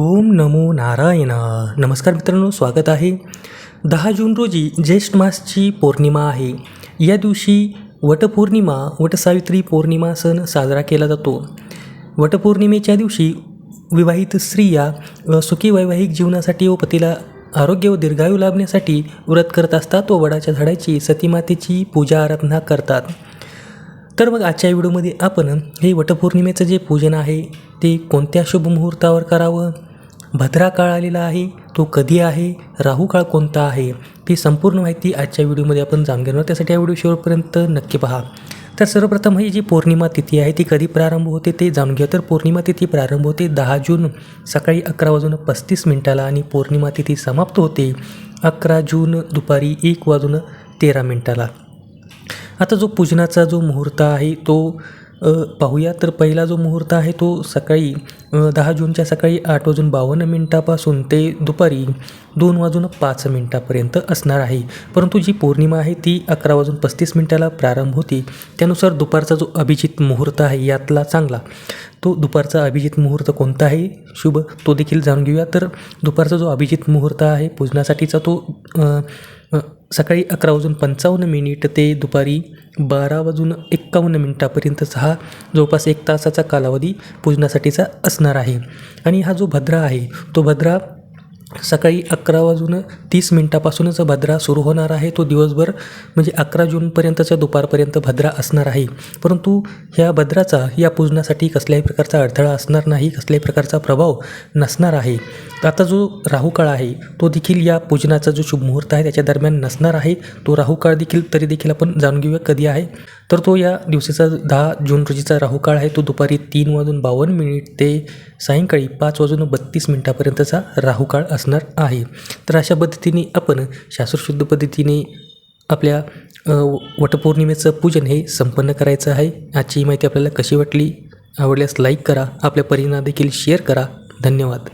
ओम नमो नारायण. नमस्कार मित्रांनो स्वागत आहे. दहा जून रोजी ज्येष्ठ मासची पौर्णिमा आहे. या दिवशी वटपौर्णिमा वटसावित्री पौर्णिमा सण साजरा केला जातो. वटपौर्णिमेच्या दिवशी विवाहित स्त्रिया सुखी वैवाहिक जीवनासाठी व पतीला आरोग्य व दीर्घायू लाभण्यासाठी व्रत करत असतात व वडाच्या झाडाची सतीमातेची पूजा आराधना करतात. तर मग आजच्या व्हिडिओमध्ये आपण हे वटपौर्णिमेचं जे पूजन आहे ते कोणत्या शुभ मुहूर्तावर करावं? भद्रा काळ आलेला आहे तो कधी आहे राहू काळ कोणता आहे ती संपूर्ण माहिती आजच्या व्हिडिओमध्ये आपण जाणून घेणार त्यासाठी हा व्हिडिओ शेवटपर्यंत नक्की पहा. तर सर्वप्रथम ही जी पौर्णिमा तिथी आहे ती कधी प्रारंभ होते ते जाणून घ्या तर पौर्णिमा तिथी प्रारंभ होते दहा जून सकाळी अकरा वाजून पस्तीस मिनिटाला आणि पौर्णिमा तिथी समाप्त होते अकरा जून दुपारी एक वाजून तेरा मिनिटाला. आता जो पूजनाचा जो मुहूर्त आहे तो पाहूया. तर पहिला जो मुहूर्त आहे तो सकाळी दहा जूनच्या सकाळी आठ वाजून बावन्न मिनटापासून ते दुपारी दोन वाजून पाच मिनटापर्यंत असणार आहे. परंतु जी पौर्णिमा आहे ती अकरा वाजून पस्तीस मिनटाला प्रारंभ होती. त्यानुसार दुपारचा जो अभिजित मुहूर्त आहे यातला चांगला. तो दुपारचा अभिजित मुहूर्त कोणता आहे? शुभ. तो देखील जाणून घेऊया. तर दुपारचा जो अभिजित मुहूर्त आहे पूजनासाठीचा तो सकाळी अकरा वाजून पंचावन्न मिनिट ते दुपारी बारा वाजून एक्कावन्न मिनटापर्यंतचा हा जवळपास एक तासाचा कालावधी पूजनासाठीचा असणार आहे. आणि हा जो भद्रा आहे तो भद्रा सकाळी अकरा वाजून तीस मिनटापासूनच भद्रा सुरू होणार आहे. तो दिवसभर म्हणजे अकरा जूनपर्यंतच्या दुपारपर्यंत भद्रा असणार आहे. परंतु ह्या भद्राचा या पूजनासाठी कसल्याही प्रकारचा अडथळा असणार नाही कसल्याही प्रकारचा प्रभाव नसणार आहे. आता जो राहू काळ आहे तो देखील या पूजनाचा जो शुभ मुहूर्त आहे त्याच्या दरम्यान नसणार आहे. तो राहू काळ देखील तरी देखील आपण जाणून घेऊया कधी आहे. तर तो या दिवसाचा दहा जून रोजीचा राहुकाळ आहे. तो दुपारी तीन वाजून बावन्न मिनिट ते सायंकाळी पाच वाजून बत्तीस मिनिटापर्यंतचा राहुकाळ असणार आहे. तर अशा पद्धतीने आपण शास्त्रशुद्ध पद्धतीने आपल्या वटपौर्णिमेचं पूजन हे संपन्न करायचं आहे. आजची माहिती आपल्याला कशी वाटली? आवडल्यास लाईक करा. आपल्या परिणाम देखील शेअर करा. धन्यवाद.